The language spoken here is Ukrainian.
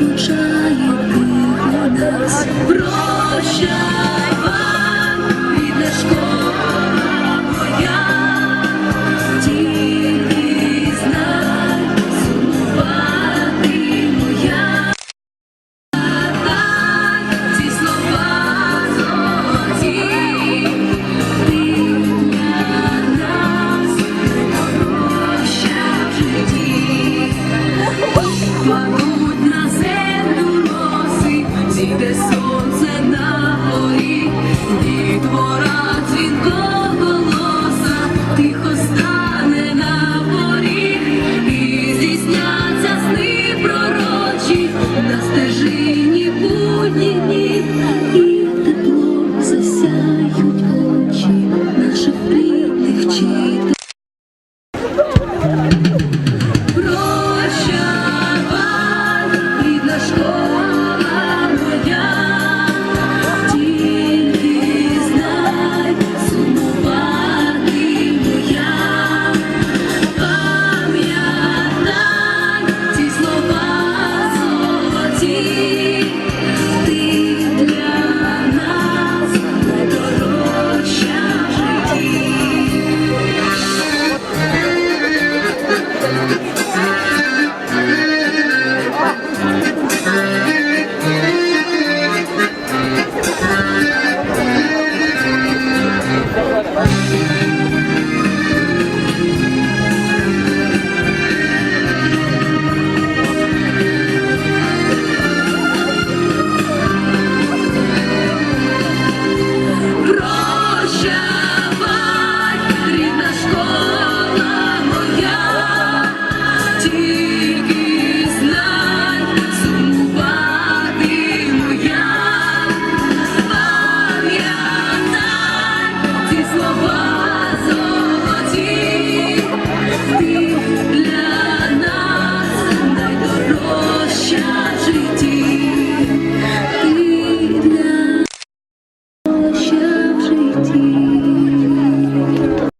Прощає тихо нас, прощає.